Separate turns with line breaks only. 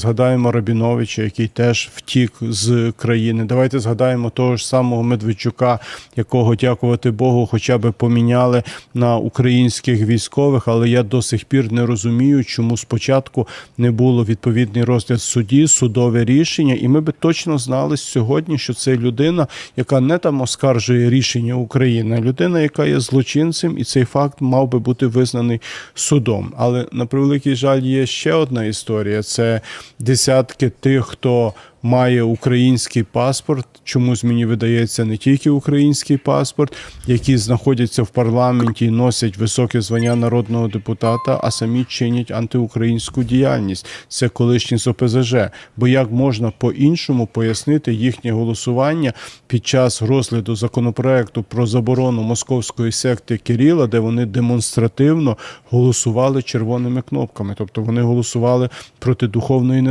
Згадаємо Рабіновича, який теж втік з країни. Давайте згадаємо того ж самого Медведчука, якого дякувати Богу, хоча б поміняли на українських військових. Але я до сих пір не розумію, чому спочатку не було відповідний розгляд в суді, судове рішення, і ми би точно знали сьогодні, що це людина, яка не там оскаржує рішення України, людина, яка є злочинцем, і цей факт мав би бути визнаний судом. Але на превеликий жаль, є ще одна історія: це десятки тих, хто має український паспорт. Чомусь мені видається не тільки український паспорт, які знаходяться в парламенті і носять високе звання народного депутата, а самі чинять антиукраїнську діяльність. Це колишні з ОПЗЖ. Бо як можна по-іншому пояснити їхнє голосування під час розгляду законопроекту про заборону московської секти Кирила, де вони демонстративно голосували червоними кнопками, тобто вони голосували проти духовної незалежності.